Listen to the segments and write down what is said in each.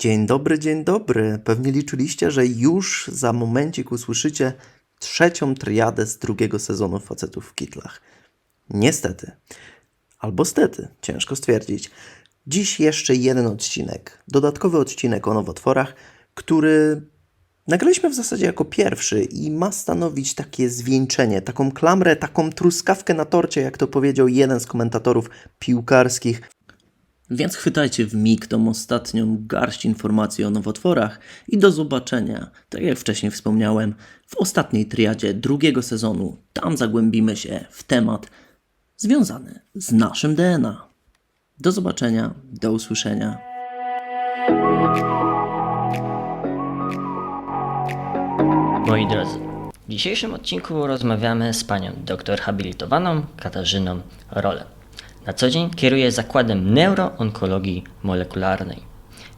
Dzień dobry, dzień dobry. Pewnie liczyliście, że już za momencik usłyszycie trzecią triadę z drugiego sezonu Facetów w Kitlach. Niestety. Albo stety, ciężko stwierdzić. Dziś jeszcze jeden odcinek, dodatkowy odcinek o nowotworach, który nagraliśmy w zasadzie jako pierwszy i ma stanowić takie zwieńczenie, taką klamrę, taką truskawkę na torcie, jak to powiedział jeden z komentatorów piłkarskich więc chwytajcie w mig tą ostatnią garść informacji o nowotworach i do zobaczenia, tak jak wcześniej wspomniałem, w ostatniej triadzie drugiego sezonu. Tam zagłębimy się w temat związany z naszym DNA. Do zobaczenia, do usłyszenia. Moi drodzy, w dzisiejszym odcinku rozmawiamy z panią doktor habilitowaną Katarzyną Rolę. Na co dzień kieruje zakładem neuroonkologii molekularnej.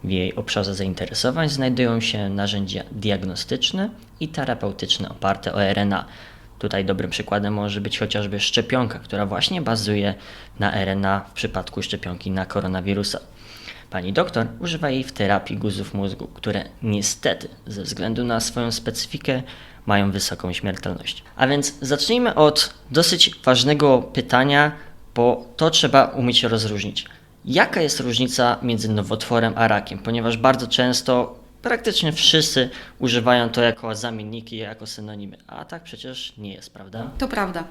W jej obszarze zainteresowań znajdują się narzędzia diagnostyczne i terapeutyczne oparte o RNA. Tutaj dobrym przykładem może być chociażby szczepionka, która właśnie bazuje na RNA w przypadku szczepionki na koronawirusa. Pani doktor używa jej w terapii guzów mózgu, które niestety ze względu na swoją specyfikę mają wysoką śmiertelność. A więc zacznijmy od dosyć ważnego pytania, bo to trzeba umieć rozróżnić. Jaka jest różnica między nowotworem a rakiem? Ponieważ bardzo często praktycznie wszyscy używają to jako zamienniki, jako synonimy, a tak przecież nie jest, prawda? To prawda.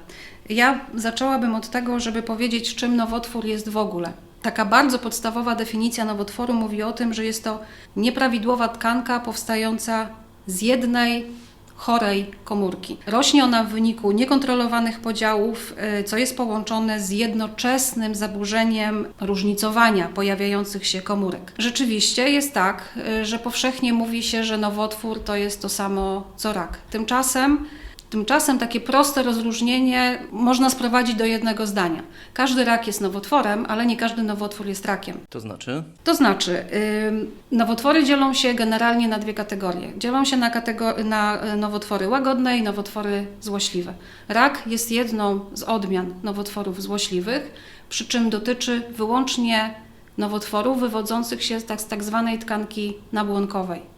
Ja zaczęłabym od tego, żeby powiedzieć, czym nowotwór jest w ogóle. Taka bardzo podstawowa definicja nowotworu mówi o tym, że jest to nieprawidłowa tkanka powstająca z jednej chorej komórki. Rośnie ona w wyniku niekontrolowanych podziałów, y, co jest połączone z jednoczesnym zaburzeniem różnicowania pojawiających się komórek. Rzeczywiście jest tak, y, że powszechnie mówi się, że nowotwór to jest to samo co rak. Tymczasem Tymczasem takie proste rozróżnienie można sprowadzić do jednego zdania. Każdy rak jest nowotworem, ale nie każdy nowotwór jest rakiem. To znaczy? To znaczy, nowotwory dzielą się generalnie na dwie kategorie. Dzielą się na, katego- na y, nowotwory łagodne i nowotwory złośliwe. Rak jest jedną z odmian nowotworów złośliwych, przy czym dotyczy wyłącznie nowotworów wywodzących się z tak, z tak zwanej tkanki nabłonkowej.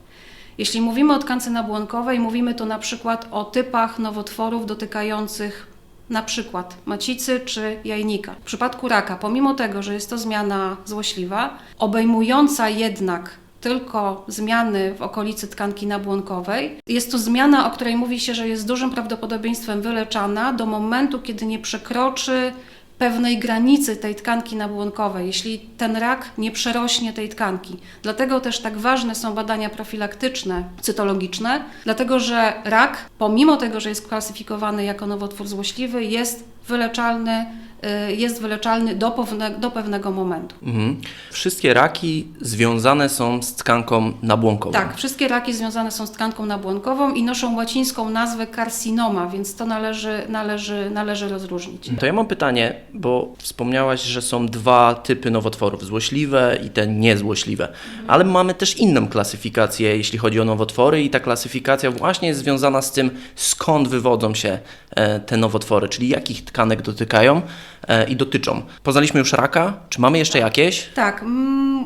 Jeśli mówimy o tkance nabłonkowej, mówimy tu na przykład o typach nowotworów dotykających na przykład macicy czy jajnika. W przypadku raka, pomimo tego, że jest to zmiana złośliwa, obejmująca jednak tylko zmiany w okolicy tkanki nabłonkowej, jest to zmiana, o której mówi się, że jest dużym prawdopodobieństwem wyleczana do momentu, kiedy nie przekroczy pewnej granicy tej tkanki nabłonkowej, jeśli ten rak nie przerośnie tej tkanki. Dlatego też tak ważne są badania profilaktyczne, cytologiczne, dlatego że rak, pomimo tego, że jest klasyfikowany jako nowotwór złośliwy, jest wyleczalny, y, jest wyleczalny do, pewne, do pewnego momentu. Mhm. Wszystkie raki związane są z tkanką nabłonkową. Tak, wszystkie raki związane są z tkanką nabłonkową i noszą łacińską nazwę karcinoma, więc to należy, należy, należy rozróżnić. To ja mam pytanie, bo wspomniałaś, że są dwa typy nowotworów, złośliwe i te niezłośliwe. Ale mamy też inną klasyfikację, jeśli chodzi o nowotwory i ta klasyfikacja właśnie jest związana z tym, skąd wywodzą się e, te nowotwory, czyli jakich tkanek dotykają e, i dotyczą. Poznaliśmy już raka, czy mamy jeszcze jakieś? Tak,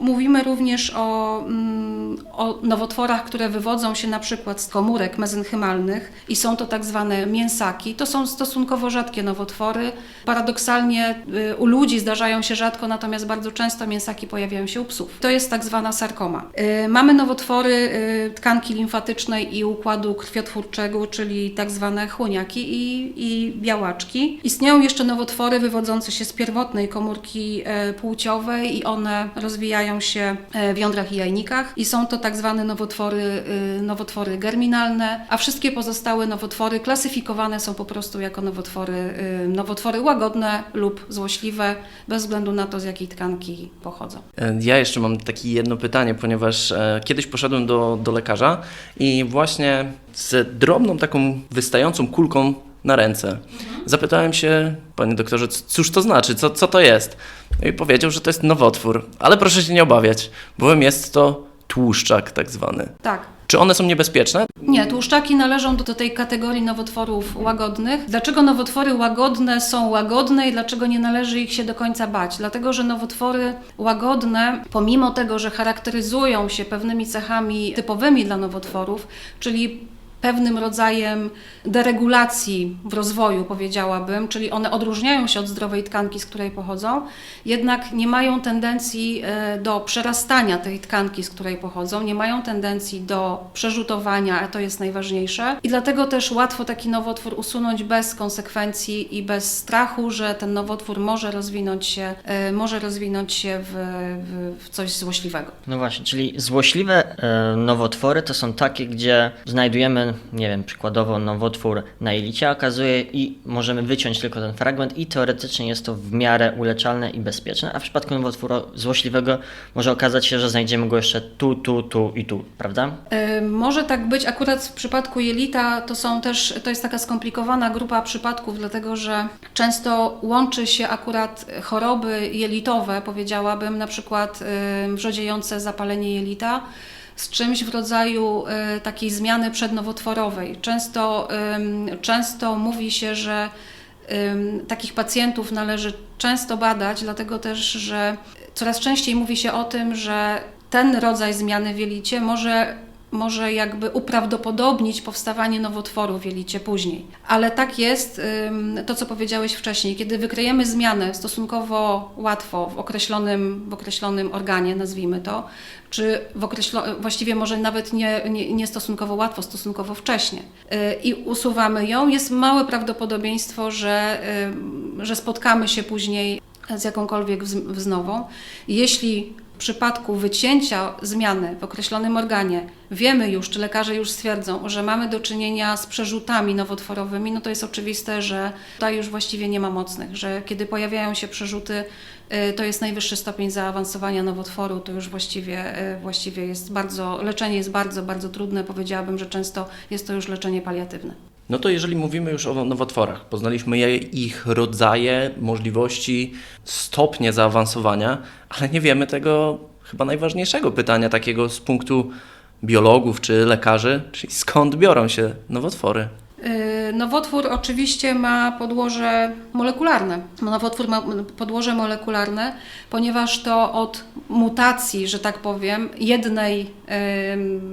mówimy również o, mm, o nowotworach, które wywodzą się na przykład z komórek mezenchymalnych i są to tak zwane mięsaki. To są stosunkowo rzadkie nowotwory. Paradoksalnie y, u ludzi zdarzają się rzadko, natomiast bardzo często mięsaki pojawiają się u psów. To jest tak zwana sarkoma. Y, Mamy nowotwory y, tkanki limfatycznej i układu krwiotwórczego, czyli tak zwane chłoniaki i, i białaczki. Istnieją jeszcze nowotwory wywodzące się z pierwotnej komórki e, płciowej i one rozwijają się e, w jądrach i jajnikach i są to tak zwane nowotwory, y, nowotwory germinalne, a wszystkie pozostałe nowotwory klasyfikowane są po prostu jako nowotwory, nowotwory łagodne lub złośliwe, bez względu na to, z jakiej tkanki pochodzą. E, Ja jeszcze mam takie jedno pytanie, ponieważ e, kiedyś poszedłem do, do lekarza i właśnie z drobną taką wystającą kulką na ręce zapytałem się, panie doktorze, cóż to znaczy, co, co to jest? No I powiedział, że to jest nowotwór, ale proszę się nie obawiać, bowiem jest to tłuszczak tak zwany. Tak, Czy one są niebezpieczne? Nie, tłuszczaki należą do, do tej kategorii nowotworów łagodnych. Dlaczego nowotwory łagodne są łagodne i dlaczego nie należy ich się do końca bać? Dlatego, że nowotwory łagodne, pomimo tego, że charakteryzują się pewnymi cechami typowymi dla nowotworów, czyli pewnym rodzajem deregulacji w rozwoju, powiedziałabym, czyli one odróżniają się od zdrowej tkanki, z której pochodzą, jednak nie mają tendencji e, do przerastania tej tkanki, z której pochodzą, nie mają tendencji do przerzutowania, a to jest najważniejsze. I dlatego też łatwo taki nowotwór usunąć bez konsekwencji i bez strachu, że ten nowotwór może rozwinąć się, e, może rozwinąć się w, w, coś złośliwego. No właśnie, czyli złośliwe e, nowotwory to są takie, gdzie znajdujemy, nie wiem, przykładowo nowotwór na jelicie, okazuje i możemy wyciąć tylko ten fragment i teoretycznie jest to w miarę uleczalne i bezpieczne, a w przypadku nowotworu złośliwego może okazać się, że znajdziemy go jeszcze tu, tu, tu i tu, prawda? Y, Może tak być, akurat w przypadku jelita to są też, to jest taka skomplikowana grupa przypadków, dlatego że często łączy się akurat choroby jelitowe, powiedziałabym, na przykład wrzodziejące zapalenie jelita, z czymś w rodzaju y, takiej zmiany przednowotworowej. Często, często mówi się, że Takich pacjentów należy często badać, dlatego też, że coraz częściej mówi się o tym, że ten rodzaj zmiany w jelicie może, może jakby uprawdopodobnić powstawanie nowotworu w jelicie później. Ale tak jest, to co powiedziałeś wcześniej, kiedy wykryjemy zmianę stosunkowo łatwo w określonym, w określonym organie, nazwijmy to, czy w określo- właściwie może nawet nie, nie, nie stosunkowo łatwo, stosunkowo wcześnie yy, i usuwamy ją, jest małe prawdopodobieństwo, że, że spotkamy się później z jakąkolwiek wz- wznową. Jeśli w przypadku wycięcia zmiany w określonym organie wiemy już, czy lekarze już stwierdzą, że mamy do czynienia z przerzutami nowotworowymi, no to jest oczywiste, że tutaj już właściwie nie ma mocnych, że kiedy pojawiają się przerzuty, y, to jest najwyższy stopień zaawansowania nowotworu, to już właściwie, y, właściwie jest bardzo, leczenie jest bardzo, bardzo trudne. Powiedziałabym, że często jest to już leczenie paliatywne. No to jeżeli mówimy już o nowotworach, poznaliśmy ich rodzaje, możliwości, stopnie zaawansowania, ale nie wiemy tego chyba najważniejszego pytania takiego z punktu biologów czy lekarzy, czyli skąd biorą się nowotwory. Yy, Nowotwór oczywiście ma podłoże molekularne. Nowotwór ma podłoże molekularne, ponieważ to od mutacji, że tak powiem, jednej,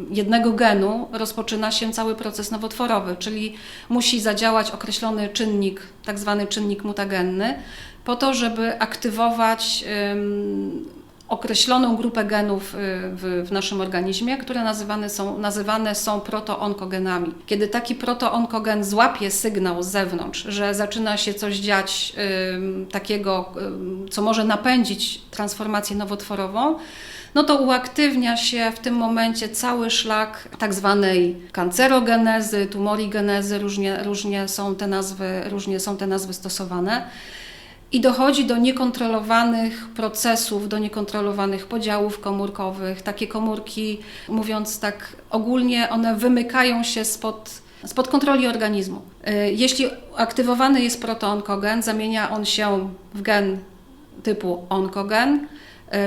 jednego genu rozpoczyna się cały proces nowotworowy, czyli musi zadziałać określony czynnik, tak zwany czynnik mutagenny, po to, żeby aktywować określoną grupę genów y, w, w naszym organizmie, które nazywane są, nazywane są protoonkogenami. Kiedy taki protoonkogen złapie sygnał z zewnątrz, że zaczyna się coś dziać ym, takiego, ym, co może napędzić transformację nowotworową, no to uaktywnia się w tym momencie cały szlak tak zwanej kancerogenezy, tumorigenezy, różnie, różnie, są te nazwy, różnie są te nazwy stosowane i dochodzi do niekontrolowanych procesów, do niekontrolowanych podziałów komórkowych. Takie komórki, mówiąc tak ogólnie, one wymykają się spod, spod kontroli organizmu. Y, Jeśli aktywowany jest protoonkogen, zamienia on się w gen typu onkogen,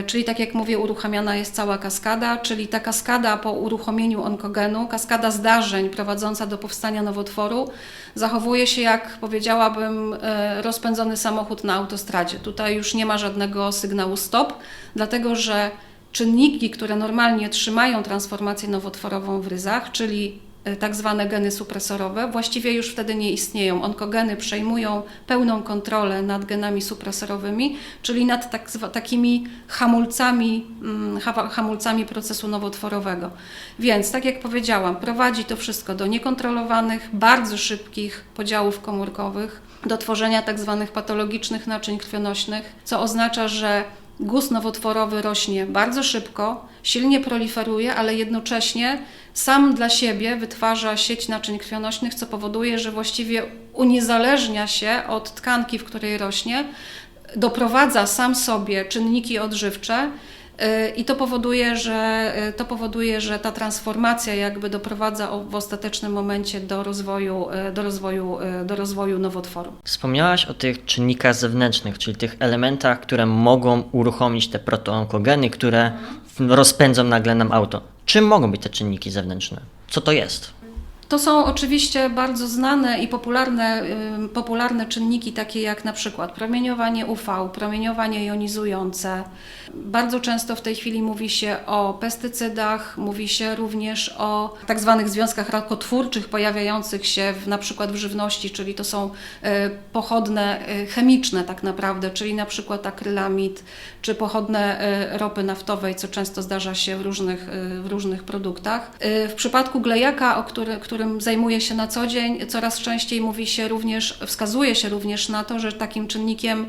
czyli tak jak mówię, uruchamiana jest cała kaskada, czyli ta kaskada po uruchomieniu onkogenu, kaskada zdarzeń prowadząca do powstania nowotworu, zachowuje się jak powiedziałabym e, rozpędzony samochód na autostradzie. Tutaj już nie ma żadnego sygnału stop, dlatego że czynniki, które normalnie trzymają transformację nowotworową w ryzach, czyli e, tak zwane geny supresorowe, właściwie już wtedy nie istnieją. Onkogeny przejmują pełną kontrolę nad genami supresorowymi, czyli nad tak, zwa- takimi hamulcami, mm, ha- hamulcami procesu nowotworowego. Więc, tak jak powiedziałam, prowadzi to wszystko do niekontrolowanych, bardzo szybkich podziałów komórkowych, do tworzenia tak zwanych patologicznych naczyń krwionośnych, co oznacza, że guz nowotworowy rośnie bardzo szybko, silnie proliferuje, ale jednocześnie sam dla siebie wytwarza sieć naczyń krwionośnych, co powoduje, że właściwie uniezależnia się od tkanki, w której rośnie, doprowadza sam sobie czynniki odżywcze. I to powoduje, że, y, to powoduje, że ta transformacja jakby doprowadza w ostatecznym momencie do rozwoju, y, do rozwoju, y, do rozwoju nowotworu. Wspomniałaś o tych czynnikach zewnętrznych, czyli tych elementach, które mogą uruchomić te protoonkogeny, które rozpędzą nagle nam auto. Czym mogą być te czynniki zewnętrzne? Co to jest? To są oczywiście bardzo znane i popularne, popularne czynniki, takie jak na przykład promieniowanie UV, promieniowanie jonizujące. Bardzo często w tej chwili mówi się o pestycydach, mówi się również o tak zwanych związkach rakotwórczych pojawiających się w, na przykład w żywności, czyli to są e, pochodne e, chemiczne tak naprawdę, czyli na przykład akrylamid, czy pochodne e, ropy naftowej, co często zdarza się w różnych, w różnych produktach. W przypadku glejaka, o który, którym zajmuję się na co dzień, coraz częściej mówi się również, wskazuje się również na to, że takim czynnikiem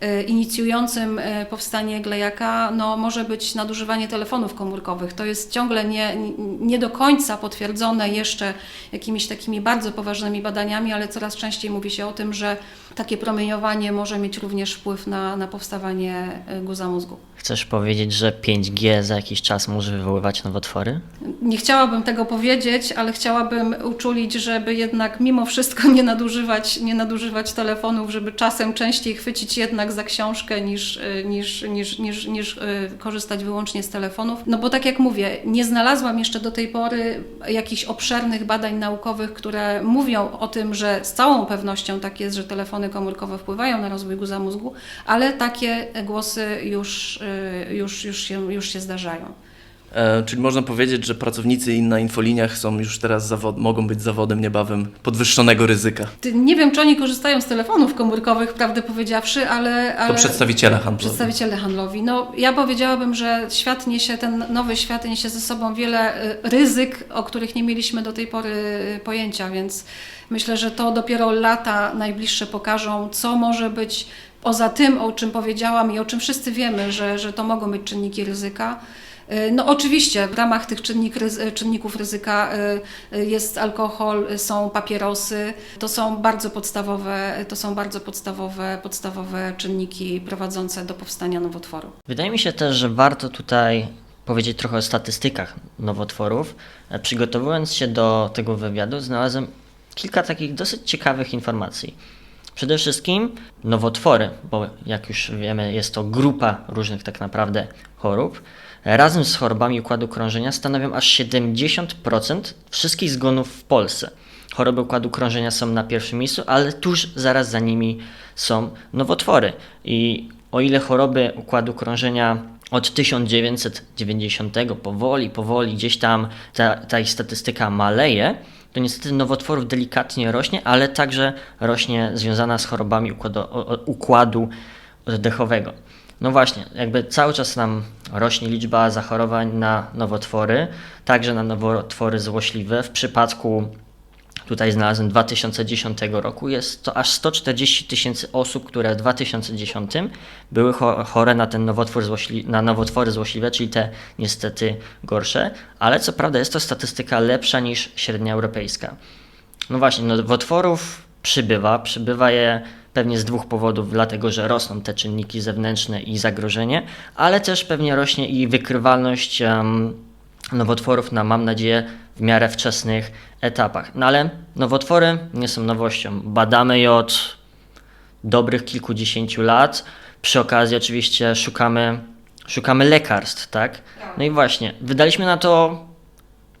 e, inicjującym e, powstanie glejaka no, może być nadużywanie telefonów komórkowych. To jest ciągle nie, nie do końca potwierdzone jeszcze jakimiś takimi bardzo poważnymi badaniami, ale coraz częściej mówi się o tym, że takie promieniowanie może mieć również wpływ na, na powstawanie e, guza mózgu. Chcesz powiedzieć, że 5G za jakiś czas może wywoływać nowotwory? Nie chciałabym tego powiedzieć, ale chciałabym uczulić, żeby jednak mimo wszystko nie nadużywać, nie nadużywać telefonów, żeby czasem częściej chwycić jednak za książkę niż, y, niż, niż, niż, niż y, korzystać wyłącznie z telefonów. No bo tak jak mówię, nie znalazłam jeszcze do tej pory jakichś obszernych badań naukowych, które mówią o tym, że z całą pewnością tak jest, że telefony komórkowe wpływają na rozwój guza mózgu, ale takie głosy już, y, już, już, się, już się zdarzają. E, czyli można powiedzieć, że pracownicy na infoliniach są już teraz zawod- mogą być zawodem niebawem podwyższonego ryzyka. Nie wiem, czy oni korzystają z telefonów komórkowych, prawdę powiedziawszy, ale. To ale przedstawiciele handlowi. Przedstawiciele handlowi. No, ja powiedziałabym, że świat niesie, ten nowy świat niesie ze sobą wiele y, ryzyk, o których nie mieliśmy do tej pory y, pojęcia, więc myślę, że to dopiero lata najbliższe pokażą, co może być poza tym, o czym powiedziałam i o czym wszyscy wiemy, że, że to mogą być czynniki ryzyka. Y, No oczywiście w ramach tych czynnik, czynników ryzyka y, y, jest alkohol, są papierosy. To są bardzo podstawowe, to są bardzo podstawowe, podstawowe czynniki prowadzące do powstania nowotworu. Wydaje mi się też, że warto tutaj powiedzieć trochę o statystykach nowotworów. E, Przygotowując się do tego wywiadu, znalazłem kilka takich dosyć ciekawych informacji. Przede wszystkim nowotwory, bo jak już wiemy, jest to grupa różnych tak naprawdę chorób. Razem z chorobami układu krążenia stanowią aż 70% wszystkich zgonów w Polsce. Choroby układu krążenia są na pierwszym miejscu, ale tuż zaraz za nimi są nowotwory. I o ile choroby układu krążenia od 1990 powoli, powoli gdzieś tam ta, ta ich statystyka maleje, to niestety nowotworów delikatnie rośnie, ale także rośnie związana z chorobami układu, układu oddechowego. No właśnie, jakby cały czas nam rośnie liczba zachorowań na nowotwory, także na nowotwory złośliwe. W przypadku tutaj znalazłem 2010 roku, jest to aż 140 tysięcy osób, które w 2010 były cho- chore na ten nowotwór złośli- na nowotwory złośliwe, czyli te niestety gorsze, ale co prawda jest to statystyka lepsza niż średnia europejska. No właśnie, nowotworów przybywa, przybywa je pewnie z dwóch powodów, dlatego że rosną te czynniki zewnętrzne i zagrożenie, ale też pewnie rośnie i wykrywalność em, nowotworów na, mam nadzieję, w miarę wczesnych etapach. No ale nowotwory nie są nowością. Badamy je od dobrych kilkudziesięciu lat. Przy okazji oczywiście szukamy, szukamy lekarstw, tak? No i właśnie, wydaliśmy na to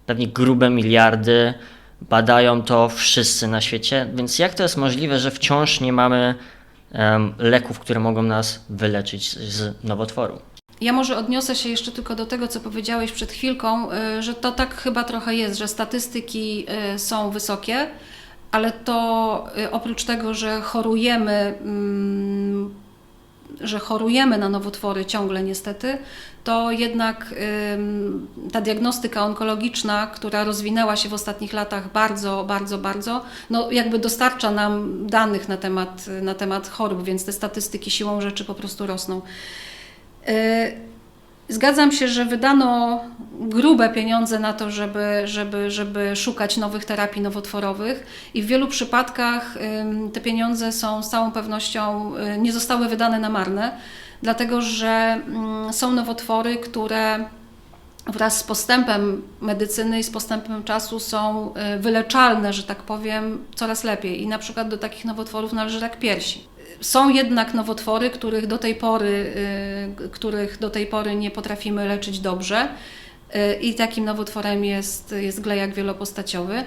pewnie grube miliardy, badają to wszyscy na świecie, więc jak to jest możliwe, że wciąż nie mamy em, leków, które mogą nas wyleczyć z nowotworu? Ja może odniosę się jeszcze tylko do tego, co powiedziałeś przed chwilką, y, że to tak chyba trochę jest, że statystyki y, są wysokie, ale to y, oprócz tego, że chorujemy, mm, że chorujemy na nowotwory ciągle niestety, to jednak ta diagnostyka onkologiczna, która rozwinęła się w ostatnich latach bardzo, bardzo, bardzo, no jakby dostarcza nam danych na temat, na temat chorób, więc te statystyki siłą rzeczy po prostu rosną. Y, Zgadzam się, że wydano grube pieniądze na to, żeby, żeby, żeby szukać nowych terapii nowotworowych i w wielu przypadkach te pieniądze są z całą pewnością y, nie zostały wydane na marne, dlatego że mm, są nowotwory, które wraz z postępem medycyny i z postępem czasu są y, wyleczalne, że tak powiem, coraz lepiej. I na przykład do takich nowotworów należy rak piersi. Są jednak nowotwory, których do tej pory, y, których do tej pory nie potrafimy leczyć dobrze. Y, I takim nowotworem jest, jest glejak wielopostaciowy.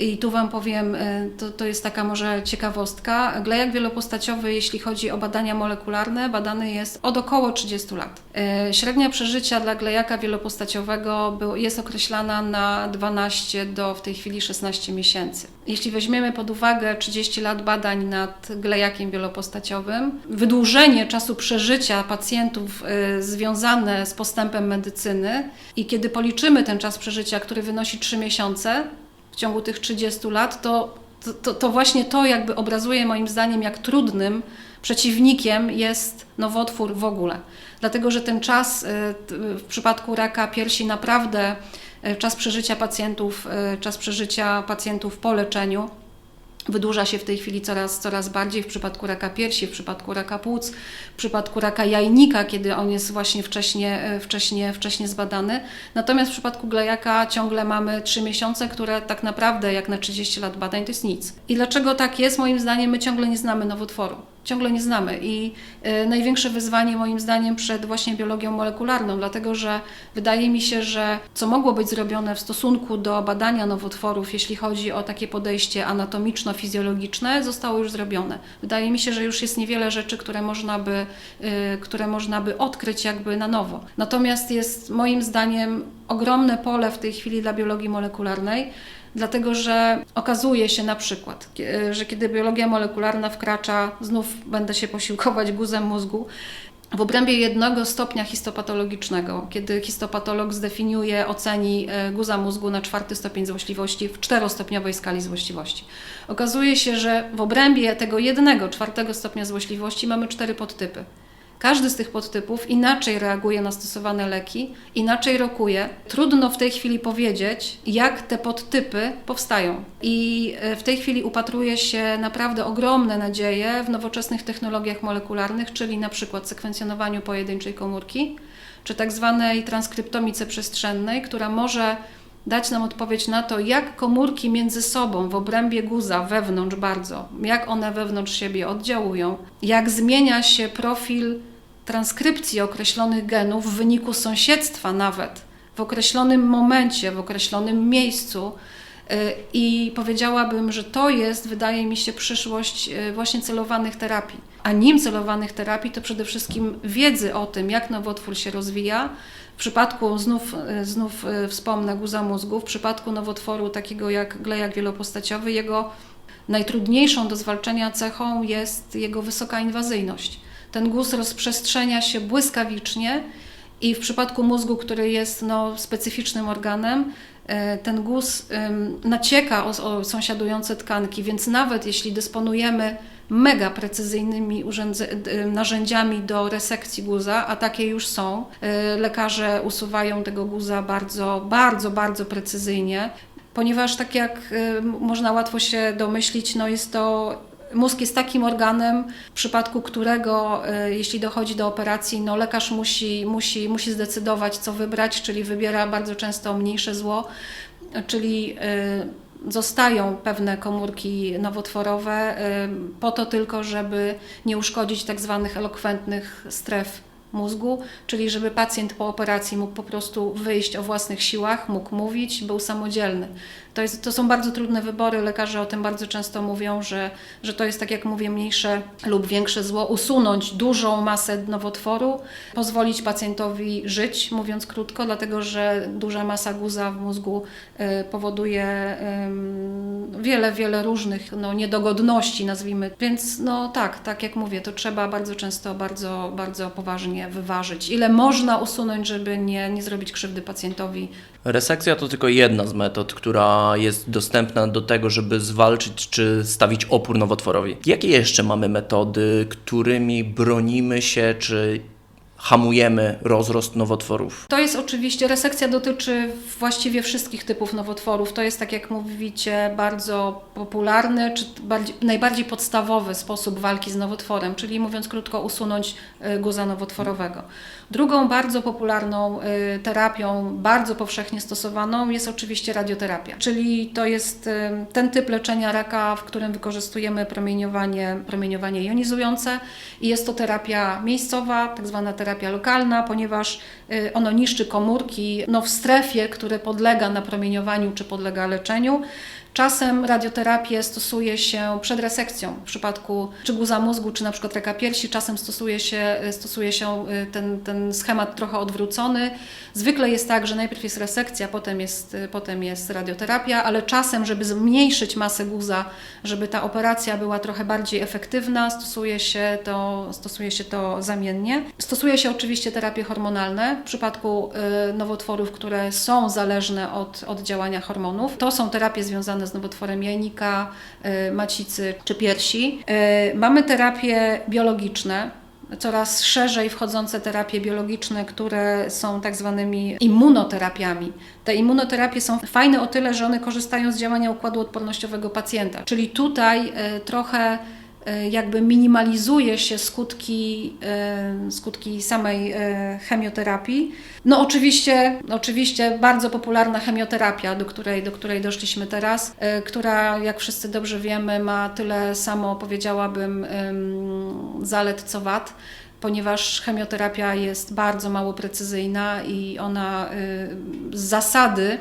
I tu Wam powiem, y, to, to jest taka może ciekawostka. Glejak wielopostaciowy, jeśli chodzi o badania molekularne, badany jest od około 30 lat. Y, Średnia przeżycia dla glejaka wielopostaciowego jest określana na 12 do w tej chwili 16 miesięcy. Jeśli weźmiemy pod uwagę 30 lat badań nad glejakiem wielopostaciowym, wydłużenie czasu przeżycia pacjentów y, związane z postępem medycyny i kiedy policzymy ten czas przeżycia, który wynosi 3 miesiące, w ciągu tych 30 lat, to, to, to właśnie to jakby obrazuje moim zdaniem, jak trudnym przeciwnikiem jest nowotwór w ogóle. Dlatego, że ten czas y, w przypadku raka piersi naprawdę y, czas przeżycia pacjentów, y, czas przeżycia pacjentów po leczeniu wydłuża się w tej chwili coraz, coraz bardziej w przypadku raka piersi, w przypadku raka płuc, w przypadku raka jajnika, kiedy on jest właśnie wcześnie, e, wcześnie, wcześnie zbadany. Natomiast w przypadku glejaka ciągle mamy 3 miesiące, które tak naprawdę jak na 30 lat badań to jest nic. I dlaczego tak jest? Moim zdaniem my ciągle nie znamy nowotworu. Ciągle nie znamy i e, największe wyzwanie moim zdaniem przed właśnie biologią molekularną, dlatego że wydaje mi się, że co mogło być zrobione w stosunku do badania nowotworów, jeśli chodzi o takie podejście anatomiczno-fizjologiczne, zostało już zrobione. Wydaje mi się, że już jest niewiele rzeczy, które można by, y, które można by odkryć jakby na nowo. Natomiast jest moim zdaniem ogromne pole w tej chwili dla biologii molekularnej, Dlatego, że okazuje się na przykład, kie- że kiedy biologia molekularna wkracza, znów będę się posiłkować guzem mózgu, w obrębie jednego stopnia histopatologicznego, kiedy histopatolog zdefiniuje, oceni e, guza mózgu na czwarty stopień złośliwości w czterostopniowej skali złośliwości. Okazuje się, że w obrębie tego jednego czwartego stopnia złośliwości mamy cztery podtypy. Każdy z tych podtypów inaczej reaguje na stosowane leki, inaczej rokuje. Trudno w tej chwili powiedzieć, jak te podtypy powstają. I e, w tej chwili upatruje się naprawdę ogromne nadzieje w nowoczesnych technologiach molekularnych, czyli na przykład sekwencjonowaniu pojedynczej komórki, czy tak zwanej transkryptomice przestrzennej, która może dać nam odpowiedź na to, jak komórki między sobą w obrębie guza, wewnątrz bardzo, jak one wewnątrz siebie oddziałują, jak zmienia się profil transkrypcji określonych genów w wyniku sąsiedztwa nawet, w określonym momencie, w określonym miejscu. Y, I powiedziałabym, że to jest, wydaje mi się, przyszłość y, właśnie celowanych terapii. A nim celowanych terapii to przede wszystkim wiedzy o tym, jak nowotwór się rozwija. W przypadku, znów, y, znów wspomnę, guza mózgu, w przypadku nowotworu takiego jak glejak wielopostaciowy, jego najtrudniejszą do zwalczenia cechą jest jego wysoka inwazyjność. Ten guz rozprzestrzenia się błyskawicznie i w przypadku mózgu, który jest no, specyficznym organem, e, ten guz nacieka o, o sąsiadujące tkanki, więc nawet jeśli dysponujemy mega precyzyjnymi d- narzędziami do resekcji guza, a takie już są, e, lekarze usuwają tego guza bardzo, bardzo, bardzo precyzyjnie, ponieważ tak jak można łatwo się domyślić, no jest to Mózg jest takim organem, w przypadku którego, y, jeśli dochodzi do operacji, no lekarz musi, musi, musi zdecydować, co wybrać, czyli wybiera bardzo często mniejsze zło, czyli y, zostają pewne komórki nowotworowe y, po to tylko, żeby nie uszkodzić tak zwanych elokwentnych stref mózgu, czyli żeby pacjent po operacji mógł po prostu wyjść o własnych siłach, mógł mówić, był samodzielny. To, jest, to są bardzo trudne wybory. Lekarze o tym bardzo często mówią, że, że to jest, tak jak mówię, mniejsze lub większe zło. Usunąć dużą masę nowotworu, pozwolić pacjentowi żyć, mówiąc krótko, dlatego że duża masa guza w mózgu y, powoduje wiele, wiele różnych no, niedogodności, nazwijmy. Więc no tak, tak jak mówię, to trzeba bardzo często, bardzo, bardzo poważnie wyważyć. Ile można usunąć, żeby nie, nie zrobić krzywdy pacjentowi, Resekcja to tylko jedna z metod, która jest dostępna do tego, żeby zwalczyć czy stawić opór nowotworowi. Jakie jeszcze mamy metody, którymi bronimy się czy hamujemy rozrost nowotworów? To jest oczywiście, resekcja dotyczy właściwie wszystkich typów nowotworów. To jest, tak jak mówicie, bardzo popularny, czy bardziej, najbardziej podstawowy sposób walki z nowotworem, czyli mówiąc krótko, usunąć y, guza nowotworowego. Drugą bardzo popularną y, terapią, bardzo powszechnie stosowaną jest oczywiście radioterapia, czyli to jest y, ten typ leczenia raka, w którym wykorzystujemy promieniowanie, promieniowanie jonizujące i jest to terapia miejscowa, tak zwana terapia radioterapia lokalna, ponieważ y, ono niszczy komórki no, w strefie, które podlega napromieniowaniu czy podlega leczeniu. Czasem radioterapię stosuje się przed resekcją w przypadku czy guza mózgu, czy na przykład raka piersi. Czasem stosuje się, stosuje się y, ten, ten schemat trochę odwrócony. Zwykle jest tak, że najpierw jest resekcja, potem jest, y, potem jest radioterapia, ale czasem, żeby zmniejszyć masę guza, żeby ta operacja była trochę bardziej efektywna, stosuje się to, stosuje się to zamiennie. Stosuje się oczywiście terapie hormonalne w przypadku y, nowotworów, które są zależne od, od działania hormonów. To są terapie związane z nowotworem jajnika, y, macicy czy piersi. Y, Mamy terapie biologiczne, coraz szerzej wchodzące terapie biologiczne, które są tak zwanymi immunoterapiami. Te immunoterapie są fajne o tyle, że one korzystają z działania układu odpornościowego pacjenta. Czyli tutaj trochę jakby minimalizuje się skutki, y, skutki samej y, chemioterapii. No oczywiście, oczywiście bardzo popularna chemioterapia, do której, do której doszliśmy teraz, która jak wszyscy dobrze wiemy ma tyle samo powiedziałabym ym, zalet co wad ponieważ chemioterapia jest bardzo mało precyzyjna i ona z zasady,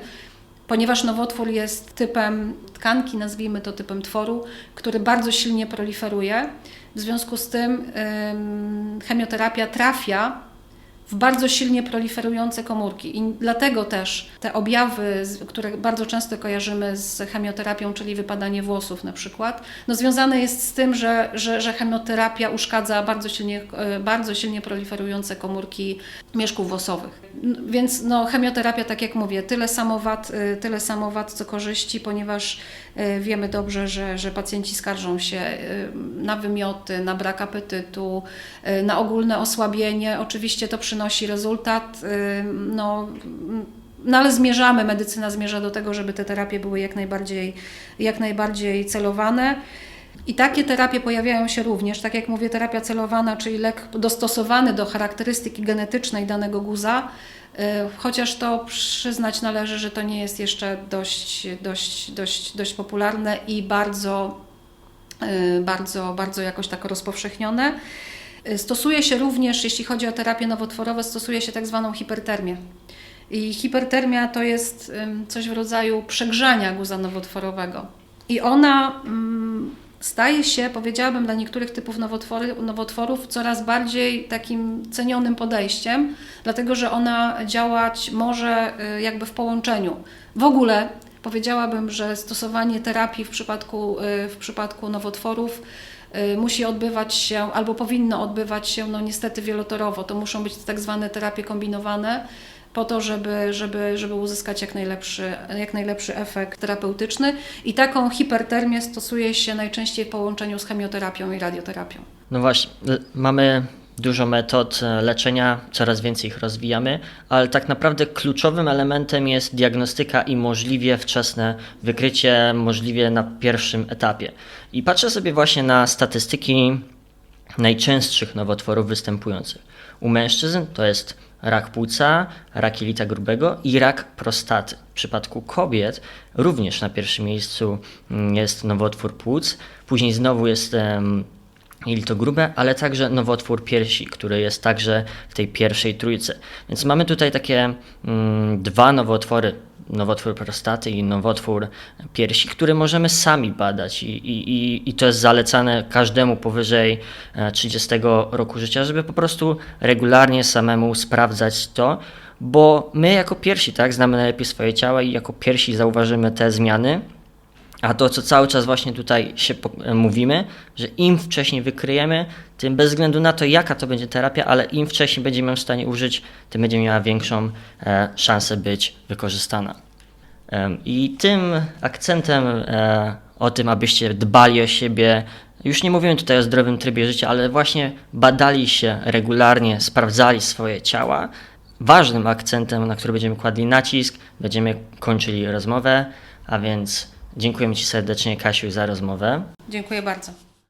ponieważ nowotwór jest typem tkanki, nazwijmy to typem tworu, który bardzo silnie proliferuje, w związku z tym ym, chemioterapia trafia w bardzo silnie proliferujące komórki. I dlatego też te objawy, które bardzo często kojarzymy z chemioterapią, czyli wypadanie włosów na przykład, no związane jest z tym, że, że, że chemioterapia uszkadza bardzo silnie, e, bardzo silnie proliferujące komórki mieszków włosowych. Więc no, chemioterapia, tak jak mówię, tyle samo wad, e, tyle samo wad co korzyści, ponieważ wiemy dobrze, że, że pacjenci skarżą się e, na wymioty, na brak apetytu, e, na ogólne osłabienie. Oczywiście to przynosi rezultat. e, No, no ale zmierzamy, medycyna zmierza do tego, żeby te terapie były jak najbardziej, jak najbardziej celowane. I takie terapie pojawiają się również, tak jak mówię, terapia celowana, czyli lek dostosowany do charakterystyki genetycznej danego guza, y, chociaż to przyznać należy, że to nie jest jeszcze dość, dość, dość, dość popularne i bardzo, y, bardzo, bardzo jakoś tak rozpowszechnione. Y, Stosuje się również, jeśli chodzi o terapie nowotworowe, stosuje się tak zwaną hipertermię. I hipertermia to jest coś w rodzaju przegrzania guza nowotworowego. I ona ym, staje się, powiedziałabym, dla niektórych typów nowotwory, nowotworów coraz bardziej takim cenionym podejściem, dlatego że ona działać może y, jakby w połączeniu. W ogóle powiedziałabym, że stosowanie terapii w przypadku, y, w przypadku nowotworów y, musi odbywać się, albo powinno odbywać się, no niestety wielotorowo. To muszą być tak zwane terapie kombinowane, po to, żeby, żeby, żeby uzyskać jak najlepszy, jak najlepszy efekt terapeutyczny. I taką hipertermię stosuje się najczęściej w połączeniu z chemioterapią i radioterapią. No właśnie, mamy dużo metod e, leczenia, coraz więcej ich rozwijamy, ale tak naprawdę kluczowym elementem jest diagnostyka i możliwie wczesne wykrycie, możliwie na pierwszym etapie. I patrzę sobie właśnie na statystyki najczęstszych nowotworów występujących. U mężczyzn to jest rak płuca, rak jelita grubego i rak prostaty. W przypadku kobiet również na pierwszym miejscu mm, jest nowotwór płuc, później znowu jest jelito grube, ale także nowotwór piersi, który jest także w tej pierwszej trójce. Więc mamy tutaj takie mm, dwa nowotwory, nowotwór prostaty i nowotwór piersi, które możemy sami badać. I, i, i- to jest zalecane każdemu powyżej e, 30 roku życia, żeby po prostu regularnie samemu sprawdzać to, bo my jako pierwsi tak, znamy najlepiej swoje ciała i jako pierwsi zauważymy te zmiany, a to, co cały czas właśnie tutaj się e, mówimy, że im wcześniej wykryjemy, tym bez względu na to, jaka to będzie terapia, ale im wcześniej będziemy w stanie użyć, tym będzie miała większą e, szansę być wykorzystana. Em, I tym akcentem e, o tym, abyście dbali o siebie, już nie mówimy tutaj o zdrowym trybie życia, ale właśnie badali się regularnie, sprawdzali swoje ciała. Ważnym akcentem, na który będziemy kładli nacisk, będziemy kończyli rozmowę, a więc dziękujemy Ci serdecznie, Kasiu, za rozmowę. Dziękuję bardzo.